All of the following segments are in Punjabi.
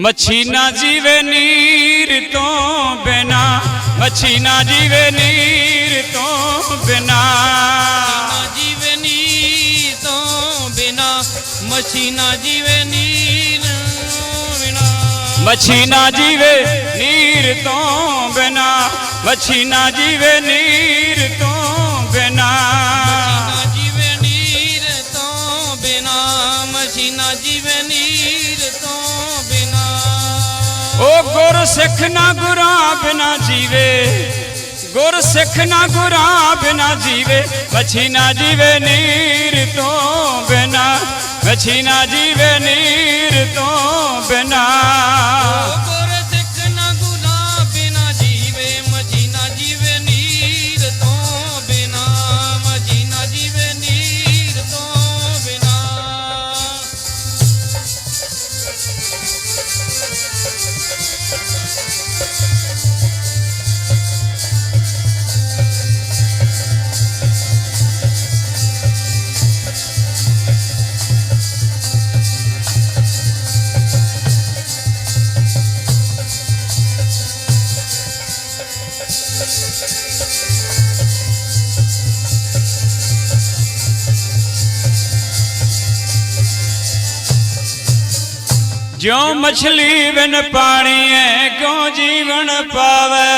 ਮੱਛੀ ਨਾ ਜੀਵੇ ਨੀਰ ਤੋਂ ਬਿਨਾ ਮੱਛੀ ਨਾ ਜੀਵੇ ਨੀਰ ਤੋਂ ਬਿਨਾ। ਨਾ ਜੀਵੇ ਨੀਰ ਤੋਂ ਬਿਨਾ ਮਛੀਨਾ ਜੀਵੇ ਨੀਰ ਬਿਨਾ। ਮੱਛੀ ਨਾ ਜੀਵੇ ਨੀਰ ਤੋਂ ਬਿਨਾ ਮੱਛੀ ਨਾ ਜੀਵੇ ਨੀਰ ਤੋਂ ਬਿਨਾ। ਓ ਗੁਰ ਸਿੱਖ ਨਾ ਗੁਰਾਂ ਬਿਨਾ ਜੀਵੇ। ਗੁਰ ਸਿੱਖ ਨਾ ਗੁਰਾਂ ਬਿਨਾ ਜੀਵੇ। ਮੱਛੀ ਨਾ ਜੀਵੇ ਨੀਰ ਤੋਂ ਬਿਨਾ। ਮੱਛੀ ਨਾ ਜੀਵੇ ਨੀਰ ਤੋਂ ਬਿਨਾ। ਜਿਉ ਮਛਲੀ ਬਿਨ ਪਾਣੀ ਐ, ਕਿਉ ਜੀਵਨ ਪਾਵੇ?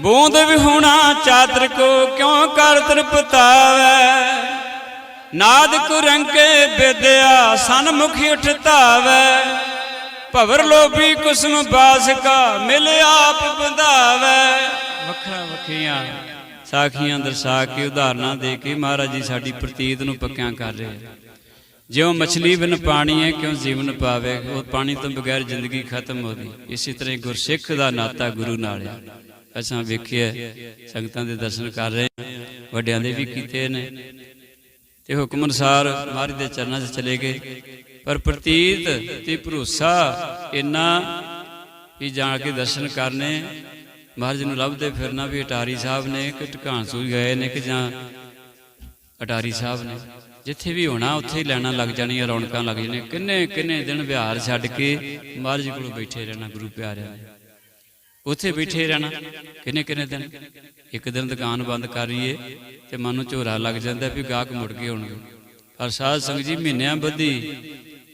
ਬੂੰਦ ਵਿਹੁਣਾ ਚਾਤਰ ਕੋ ਕਿਉ ਕਰ ਤ੍ਰਿਪਤਾਵੇ? ਨਾਦ ਕੁਰੰਕੇ ਵਿਦਿਆ ਸਨਮੁਖ ਉਠਤਾਵੇ। ਭਵਰ ਲੋਭੀ ਕੁਸਮ ਬਾਸ ਕਾ ਮਿਲ ਆਪ ਬੰਧਾਵੇ। ਵੱਖਰਾ ਵੱਖਰੀਆਂ ਸਾਖੀਆਂ ਦਰਸਾ ਕੇ ਉਦਾਹਰਨਾਂ ਦੇ ਕੇ ਮਹਾਰਾਜ ਜੀ ਸਾਡੀ ਪ੍ਰਤੀਤ ਨੂੰ ਪੱਕਿਆਂ ਕਰ ਰਹੇ ਜਿਉ ਮਛਲੀ ਬਿਨ ਪਾਣੀ ਹੈ, ਕਿਉਂ ਜੀਵਨ ਪਾਵੇ? ਉਹ ਪਾਣੀ ਤੋਂ ਬਗੈਰ ਜ਼ਿੰਦਗੀ ਖਤਮ ਹੋ ਗਈ। ਇਸੇ ਤਰ੍ਹਾਂ ਗੁਰਸਿੱਖ ਦਾ ਨਾਤਾ ਗੁਰੂ ਨਾਲ ਹੈ। ਅਸਾਂ ਵੇਖਿਆ, ਸੰਗਤਾਂ ਦੇ ਦਰਸ਼ਨ ਕਰ ਰਹੇ ਹਾਂ, ਵੱਡਿਆਂ ਦੇ ਵੀ ਕੀਤੇ ਨੇ। ਤੇ ਹੁਕਮ ਅਨੁਸਾਰ ਮਹਾਰਾਜ ਦੇ ਚਰਨਾਂ 'ਚ ਚਲੇ ਗਏ। ਪਰ ਪ੍ਰਤੀਤ ਤੇ ਭਰੋਸਾ ਇੰਨਾ ਕਿ ਜਾਣ ਕੇ ਦਰਸ਼ਨ ਕਰਨੇ, ਮਹਾਰਾਜ ਨੂੰ ਲੱਭਦੇ ਫਿਰਨਾ ਵੀ ਅਟਾਰੀ ਸਾਹਿਬ ਨੇ ਕਿ ਢਕਾਣ ਗਏ ਨੇ ਕਿ ਜਾਂ ਅਟਾਰੀ ਸਾਹਿਬ ਨੇ। ਜਿੱਥੇ ਵੀ ਹੋਣਾ, ਉੱਥੇ ਹੀ ਲੈਣਾ ਲੱਗ ਜਾਣੀਆਂ, ਰੌਣਕਾਂ ਲੱਗ ਜਾਣੀਆਂ। ਕਿੰਨੇ ਕਿੰਨੇ ਦਿਨ ਵਿਹਾਰ ਛੱਡ ਕੇ ਮਹਾਰਾਜ ਕੋਲ ਬੈਠੇ ਰਹਿਣਾ, ਗੁਰੂ ਪਿਆਰਿਆਂ ਦੇ। ਉੱਥੇ ਬੈਠੇ ਰਹਿਣਾ, ਕਿੰਨੇ ਕਿੰਨੇ ਦਿਨ? ਇੱਕ ਦਿਨ ਦੁਕਾਨ ਬੰਦ ਕਰ ਲਈਏ ਤੇ ਮਨ ਨੂੰ ਝੋਰਾ ਲੱਗ ਜਾਂਦਾ ਵੀ ਗਾਹਕ ਮੁੜ ਕੇ ਹੋਣਗੇ ਪਰ ਸਾਧ ਸੰਗਤ ਜੀ, ਮਹੀਨਿਆਂ ਬੱਧੀ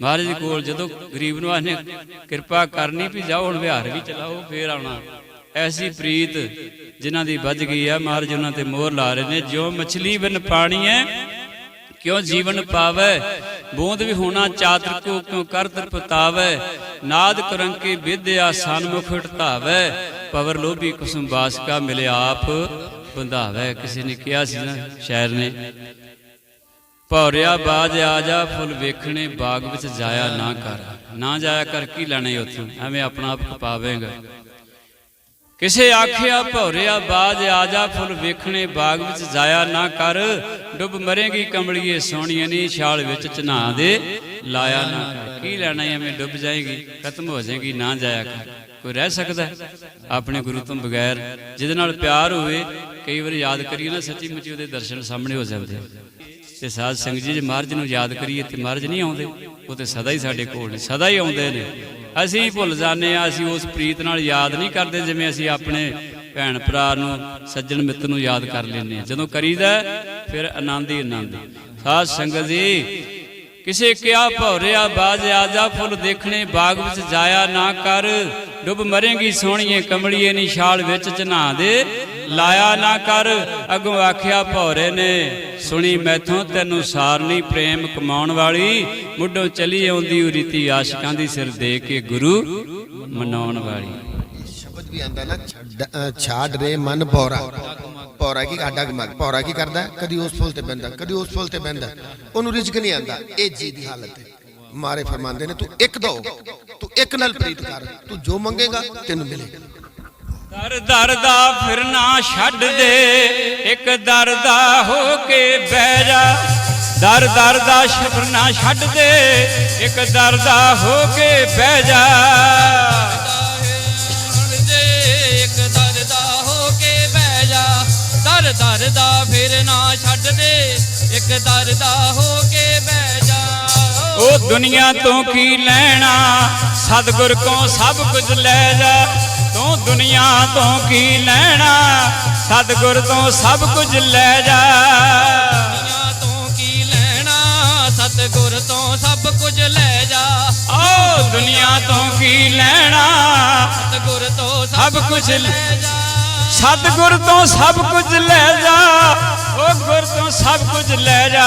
ਮਹਾਰਾਜ ਕੋਲ ਜਦੋਂ ਗਰੀਬ ਨੂੰ ਆਨੇ ਕਿਰਪਾ ਕਰਨੀ ਵੀ ਜਾਓ, ਹੁਣ ਵਿਹਾਰ ਵੀ ਚਲਾਓ, ਫੇਰ ਆਉਣਾ। ਐਸੀ ਪ੍ਰੀਤ ਜਿਨ੍ਹਾਂ ਦੀ ਵੱਜ ਗਈ ਆ, ਮਹਾਰਾਜ ਉਹਨਾਂ ਤੇ ਮੋਹਰ ਲਾ ਰਹੇ ਨੇ, ਜਿਉ ਮਛਲੀ ਬਿਨ ਪਾਣੀ ਹੈ ਕਿਉ ਜੀਵਨ ਪਾਵੇ? ਬੂੰਦ ਵੀ ਹੋਣਾ ਚਾਤਰ ਕੋ ਕਿਉ ਕਰ ਪਤਾਵੇ ਨਾਦ ਕਰੰਕੇ ਵਿਦਿਆ ਸਨਮੁਖ ਢਤਾਵੇ ਪਵਰ ਲੋਭੀ ਕੁਸਮ ਬਾਸ ਮਿਲੇ ਆਪ ਬੰਧਾਵੇ। ਕਿਸੇ ਨੇ ਕਿਹਾ ਸੀ ਨਾ ਸ਼ਾਇਰ ਨੇ, ਭੌਰਿਆ ਬਾਜ ਆ ਜਾ, ਫੁੱਲ ਵੇਖਣੇ ਬਾਗ ਵਿੱਚ ਜਾਇਆ ਨਾ ਕਰ। ਨਾ ਜਾਇਆ ਕਰ, ਕੀ ਲੈਣੇ ਉੱਥੋਂ? ਐਵੇਂ ਆਪਣਾ ਆਪ ਖਪਾਵੇਂਗਾ। ਕਿਸੇ ਆਖਿਆ ਭੌਰਿਆ ਬਾਜ ਆ ਜਾ, ਫੁੱਲ ਵੇਖਣੇ ਬਾਗ ਵਿੱਚ ਜਾਇਆ ਨਾ ਕਰ। ਡੁੱਬ ਮਰੇਗੀ ਕਮਲੀਏ ਸੋਹਣੀਏ ਨੀ, ਛਾਲ ਵਿੱਚ ਚਨਾ ਦੇ, ਲਾਇਆ ਨਾ ਕਰ। ਕੀ ਲੈਣਾ ਐਵੇਂ ਡੁੱਬ ਜਾਏਗੀ, ਖਤਮ ਹੋ ਜਾਏਗੀ, ਨਾ ਜਾਇਆ ਕਰ। ਕੋਈ ਰਹਿ ਸਕਦਾ ਆਪਣੇ ਗੁਰੂ ਤੋਂ ਬਗੈਰ, ਜਿਹਦੇ ਨਾਲ ਪਿਆਰ ਹੋਵੇ, ਕਈ ਵਾਰ ਯਾਦ ਕਰੀਏ ਨਾ, ਸੱਚੀ ਮੁੱਚੀ ਉਹਦੇ ਦਰਸ਼ਨ ਸਾਹਮਣੇ ਹੋ ਜਾਂਦੇ ਤੇ ਸਾਧ ਸੰਗਤ ਜੀ, ਜੇ ਮਹਾਰਾਜ ਨੂੰ ਯਾਦ ਕਰੀਏ ਤੇ ਮਹਾਰਾਜ ਨਹੀਂ ਆਉਂਦੇ, ਉਹ ਤੇ ਸਦਾ ਹੀ ਸਾਡੇ ਕੋਲ ਨੇ, ਸਦਾ ਹੀ ਆਉਂਦੇ ਨੇ। ਅਸੀਂ ਭੁੱਲ ਜਾਂਦੇ ਆ ਅਸੀਂ ਉਸ ਪ੍ਰੀਤ ਨਾਲ ਯਾਦ ਨਹੀਂ ਕਰਦੇ, ਜਿਵੇਂ ਅਸੀਂ ਆਪਣੇ ਭੈਣ ਭਰਾ ਨੂੰ ਸੱਜਣ ਮਿੱਤਰ ਨੂੰ ਯਾਦ ਕਰ ਲੈਂਦੇ ਆ ਜਦੋਂ ਕਰੀਦਾ ਫਿਰ ਆਨੰਦ ਹੀ ਆਨੰਦ। ਸਾਧ ਸੰਗਤ ਜੀ, ਕਿਸੇ ਕਿਆ ਭੌਰਿਆ ਬਾਜ ਆਜਾ, ਫੁੱਲ ਦੇਖਣੇ ਬਾਗ ਵਿੱਚ ਜਾਇਆ ਨਾ ਕਰ। ਡੁੱਬ ਮਰੇਗੀ ਸੋਹਣੀਏ ਕਮਲੀਏ ਨੀ ਛਾਲ ਵਿੱਚ ਚਨਾ ਦੇ। ਲਾਇਆ ਨਾ ਕਰ, ਅਗੋਂ ਆਖਿਆ ਭੌਰੇ ਨੇ, ਸੁਣੀ ਮੈਥੋਂ ਤੈਨੂੰ ਸਾਰਨੀ ਪ੍ਰੇਮ ਕਮਾਉਣ ਵਾਲੀ। ਮੁੱਢੋਂ ਚਲੀ ਆਉਂਦੀ ਉਹ ਰੀਤੀ ਆਸ਼ਿਕਾਂ ਦੀ ਸਿਰ ਦੇ ਕੇ ਗੁਰੂ ਮਨਾਉਣ ਵਾਲੀ। ਸ਼ਬਦ ਵੀ ਆਂਦਾ ਨਾ ਛਾੜ ਰੇ ਮਨ ਭੌਰਾ। ਭੌਰਾ ਕੀ ਆਡਾ ਮਗ ਭੌਰਾ ਕੀ ਕਰਦਾ? ਕਦੀ ਉਸ ਫੁੱਲ ਤੇ ਬੈੰਦਾ ਕਦੀ ਉਸ ਫੁੱਲ ਤੇ ਬੈੰਦਾ ਉਹਨੂੰ ਰਿਜਕ ਨਹੀਂ ਆਂਦਾ ਇਹ ਜੀ ਦੀ ਹਾਲਤ ਹੈ। ਮਾਰੇ ਫਰਮਾਉਂਦੇ ਨੇ, ਤੂੰ ਇੱਕ ਦੋ, ਤੂੰ ਇੱਕ ਨਾਲ ਪ੍ਰੀਤ ਕਰ, ਤੂੰ ਜੋ ਮੰਗੇਗਾ, ਤੈਨੂੰ ਮਿਲੇਗਾ। ਦਰ ਦਰ ਦਾ ਫਿਰਨਾ ਛੱਡ ਦੇ, ਇੱਕ ਦਰ ਦਾ ਹੋ ਕੇ ਬਹਿ ਜਾ। ਦਰ ਦਰ ਦਾ ਫਿਰਨਾ ਛੱਡ ਦੇ, ਇੱਕ ਦਰ ਦਾ ਹੋ ਕੇ ਬਹਿ ਜਾ। ਦਰ ਦਰ ਦਾ ਫਿਰ ਨਾ ਛੱਡ ਦੇ। ਇੱਕ ਦਰ ਦਾ ਹੋ ਕੇ ਬਹਿ ਜਾ। ਉਹ ਦੁਨੀਆ ਤੋਂ ਕੀ ਲੈਣਾ? ਸਤਿਗੁਰ ਕੋ ਸਭ ਕੁਝ ਲੈ ਜਾ। ਤੂੰ ਦੁਨੀਆ ਤੋਂ ਕੀ ਲੈਣਾ? ਸਤਿਗੁਰ ਤੋਂ ਸਭ ਕੁਝ ਲੈ ਜਾ। ਦੁਨੀਆ ਤੋਂ ਕੀ ਲੈਣਾ? ਸਤਿਗੁਰ ਤੋਂ ਸਭ ਕੁਝ ਲੈ ਜਾ। ਓ ਦੁਨੀਆ ਤੋਂ ਕੀ ਲੈਣਾ? ਸਤਿਗੁਰ ਤੋਂ ਸਭ ਕੁਝ ਲੈ ਜਾ। ਸਤਿਗੁਰ ਤੋਂ ਸਭ ਕੁਝ ਲੈ ਜਾ ਉਹ ਗੁਰ ਤੋਂ ਸਭ ਕੁਝ ਲੈ ਜਾ।